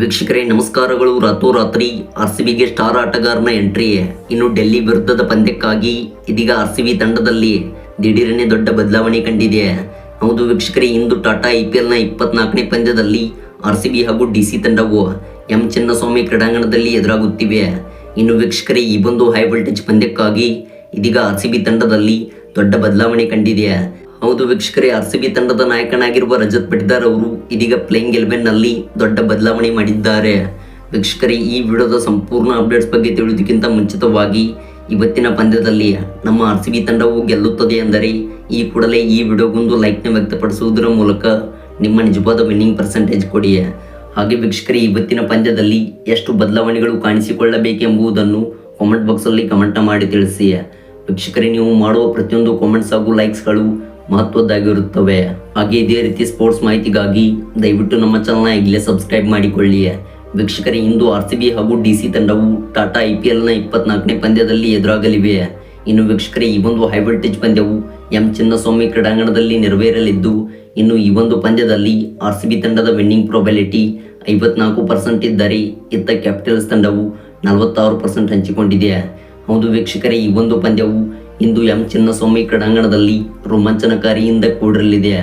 ವೀಕ್ಷಕರೇ, ನಮಸ್ಕಾರಗಳು. ರಾತ್ರೋರಾತ್ರಿ ಆರ್ ಸಿ ಬಿಗೆ ಸ್ಟಾರ್ ಆಟಗಾರನ ಎಂಟ್ರಿ ಇನ್ನು ಡೆಲ್ಲಿ ವಿರುದ್ಧದ ಪಂದ್ಯಕ್ಕಾಗಿ ಇದೀಗ ಆರ್ ಸಿ ಬಿ ತಂಡದಲ್ಲಿ ದಿಢೀರನೇ ದೊಡ್ಡ ಬದಲಾವಣೆ ಕಂಡಿದೆ. ಹೌದು ವೀಕ್ಷಕರೇ, ಇಂದು ಟಾಟಾ ಐ ಪಿ ಎಲ್ನ ಇಪ್ಪತ್ನಾಲ್ಕನೇ ಪಂದ್ಯದಲ್ಲಿ ಆರ್ ಸಿ ಬಿ ಹಾಗೂ ಡಿ ಸಿ ತಂಡವು ಎಂ ಚಿನ್ನಸ್ವಾಮಿ ಕ್ರೀಡಾಂಗಣದಲ್ಲಿ ಎದುರಾಗುತ್ತಿವೆ. ಇನ್ನು ವೀಕ್ಷಕರೇ, ಈ ಒಂದು ಹೈ ವೋಲ್ಟೇಜ್ ಪಂದ್ಯಕ್ಕಾಗಿ ಇದೀಗ ಆರ್ ಸಿ ಬಿ ತಂಡದಲ್ಲಿ ದೊಡ್ಡ ಬದಲಾವಣೆ ಕಂಡಿದೆ. ಹೌದು, ವೀಕ್ಷಕರೇ, ಆರ್ ಸಿ ಬಿ ತಂಡದ ನಾಯಕನಾಗಿರುವ ರಜತ್ ಪಟಿದಾರ್ ಅವರು ಇದೀಗ ಪ್ಲೇಯಿಂಗ್ ಎಲೆವೆನ್ನಲ್ಲಿ ದೊಡ್ಡ ಬದಲಾವಣೆ ಮಾಡಿದ್ದಾರೆ. ವೀಕ್ಷಕರೇ, ಈ ವಿಡಿಯೋದ ಸಂಪೂರ್ಣ ಅಪ್ಡೇಟ್ಸ್ ಬಗ್ಗೆ ತಿಳಿಯೋದಕ್ಕಿಂತ ಮುಂಚಿತವಾಗಿ ಇವತ್ತಿನ ಪಂದ್ಯದಲ್ಲಿ ನಮ್ಮ ಆರ್ ಸಿ ಬಿ ತಂಡವು ಗೆಲ್ಲುತ್ತದೆ ಎಂದರೆ ಈ ಕೂಡಲೇ ಈ ವಿಡಿಯೋಗೊಂದು ಲೈಕ್ನ ವ್ಯಕ್ತಪಡಿಸುವುದರ ಮೂಲಕ ನಿಮ್ಮ ನಿಜವಾದ ವಿನ್ನಿಂಗ್ ಪರ್ಸೆಂಟೇಜ್ ಕೊಡಿ. ಹಾಗೆ ವೀಕ್ಷಕರೇ, ಇವತ್ತಿನ ಪಂದ್ಯದಲ್ಲಿ ಎಷ್ಟು ಬದಲಾವಣೆಗಳು ಕಾಣಿಸಿಕೊಳ್ಳಬೇಕೆಂಬುದನ್ನು ಕಾಮೆಂಟ್ ಬಾಕ್ಸಲ್ಲಿ ಕಮೆಂಟ್ ಮಾಡಿ ತಿಳಿಸಿ. ವೀಕ್ಷಕರೇ, ನೀವು ಮಾಡುವ ಪ್ರತಿಯೊಂದು ಕಾಮೆಂಟ್ಸ್ ಹಾಗೂ ಲೈಕ್ಸ್ಗಳು ಮಹತ್ವದ್ದಾಗಿರುತ್ತವೆ. ಹಾಗೆ ಇದೇ ರೀತಿ ಸ್ಪೋರ್ಟ್ಸ್ ಮಾಹಿತಿಗಾಗಿ ದಯವಿಟ್ಟು ನಮ್ಮ ಚಾನಲ್ನ ಈಗಲೇ ಸಬ್ಸ್ಕ್ರೈಬ್ ಮಾಡಿಕೊಳ್ಳಿ. ವೀಕ್ಷಕರೇ, ಇಂದು ಆರ್ ಸಿ ಬಿ ಹಾಗೂ ಡಿ ಸಿ ತಂಡವು ಟಾಟಾ ಐ ಪಿ ಎಲ್ನ ಇಪ್ಪತ್ನಾಲ್ಕನೇ ಪಂದ್ಯದಲ್ಲಿ ಎದುರಾಗಲಿವೆ. ಇನ್ನು ವೀಕ್ಷಕರೇ, ಈ ಒಂದು ಹೈ ವೋಲ್ಟೇಜ್ ಪಂದ್ಯವು ಎಂ ಚಿನ್ನಸ್ವಾಮಿ ಕ್ರೀಡಾಂಗಣದಲ್ಲಿ ನೆರವೇರಲಿದ್ದು, ಇನ್ನು ಈ ಒಂದು ಪಂದ್ಯದಲ್ಲಿ ಆರ್ ಸಿ ಬಿ ತಂಡದ ವಿನ್ನಿಂಗ್ ಪ್ರೊಬೆಲಿಟಿ ಐವತ್ನಾಲ್ಕು ಪರ್ಸೆಂಟ್ ಇದ್ದರೆ ಇತ್ತ ಕ್ಯಾಪಿಟಲ್ಸ್ ತಂಡವು ನಲವತ್ತಾರು ಪರ್ಸೆಂಟ್ ಹಂಚಿಕೊಂಡಿದೆ. ಹೌದು ವೀಕ್ಷಕರೇ, ಈ ಒಂದು ಪಂದ್ಯವು ಇಂದು ಎಂ ಚಿನ್ನಸ್ವಾಮಿ ಕ್ರೀಡಾಂಗಣದಲ್ಲಿ ರೋಮಾಂಚನಕಾರಿಯಿಂದ ಕೂಡಿರಲಿದೆ.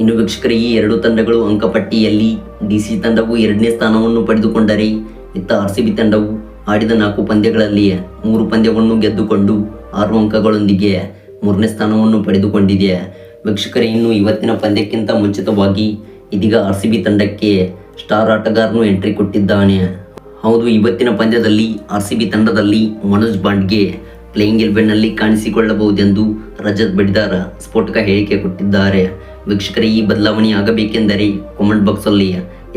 ಇನ್ನು ವೀಕ್ಷಕರ, ಈ ಎರಡು ತಂಡಗಳು ಅಂಕಪಟ್ಟಿಯಲ್ಲಿ ಡಿ ಸಿ ತಂಡವು ಎರಡನೇ ಸ್ಥಾನವನ್ನು ಪಡೆದುಕೊಂಡರೆ, ಇತ್ತ ಆರ್ ಸಿ ಬಿ ತಂಡವು ಆಡಿದ ನಾಲ್ಕು ಪಂದ್ಯಗಳಲ್ಲಿ ಮೂರು ಪಂದ್ಯವನ್ನು ಗೆದ್ದುಕೊಂಡು ಆರು ಅಂಕಗಳೊಂದಿಗೆ ಮೂರನೇ ಸ್ಥಾನವನ್ನು ಪಡೆದುಕೊಂಡಿದೆ. ವೀಕ್ಷಕರೇ, ಇನ್ನು ಇವತ್ತಿನ ಪಂದ್ಯಕ್ಕಿಂತ ಮುಂಚಿತವಾಗಿ ಇದೀಗ ಆರ್ ಸಿ ಬಿ ತಂಡಕ್ಕೆ ಸ್ಟಾರ್ ಆಟಗಾರನು ಎಂಟ್ರಿ ಕೊಟ್ಟಿದ್ದಾನೆ. ಹೌದು, ಇವತ್ತಿನ ಪಂದ್ಯದಲ್ಲಿ ಆರ್ ಸಿ ಬಿ ತಂಡದಲ್ಲಿ ಮನೋಜ್ ಬಾಂಡ್ಗೆ ಪ್ಲೇಯಿಂಗ್ ಎಲೆವೆನ್ನಲ್ಲಿ ಕಾಣಿಸಿಕೊಳ್ಳಬಹುದೆಂದು ರಜತ್ ಬಡಿದಾರ ಸ್ಫೋಟಕ ಹೇಳಿಕೆ ಕೊಟ್ಟಿದ್ದಾರೆ. ವೀಕ್ಷಕರ, ಈ ಬದಲಾವಣೆ ಆಗಬೇಕೆಂದರೆ ಕಾಮೆಂಟ್ ಬಾಕ್ಸಲ್ಲಿ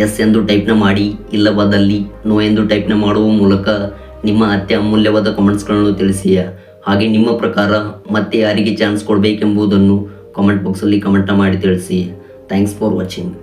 ಎಸ್ ಎಂದು ಟೈಪ್ನ ಮಾಡಿ, ಇಲ್ಲವಾದಲ್ಲಿ ನೋ ಎಂದು ಟೈಪ್ನ ಮಾಡುವ ಮೂಲಕ ನಿಮ್ಮ ಅತ್ಯ ಅಮೂಲ್ಯವಾದ ಕಮೆಂಟ್ಸ್ಗಳನ್ನು ತಿಳಿಸಿ. ಹಾಗೆ ನಿಮ್ಮ ಪ್ರಕಾರ ಮತ್ತೆ ಯಾರಿಗೆ ಚಾನ್ಸ್ ಕೊಡಬೇಕೆಂಬುದನ್ನು ಕಾಮೆಂಟ್ ಬಾಕ್ಸಲ್ಲಿ ಕಮೆಂಟ್ ಮಾಡಿ ತಿಳಿಸಿ. Thanks for watching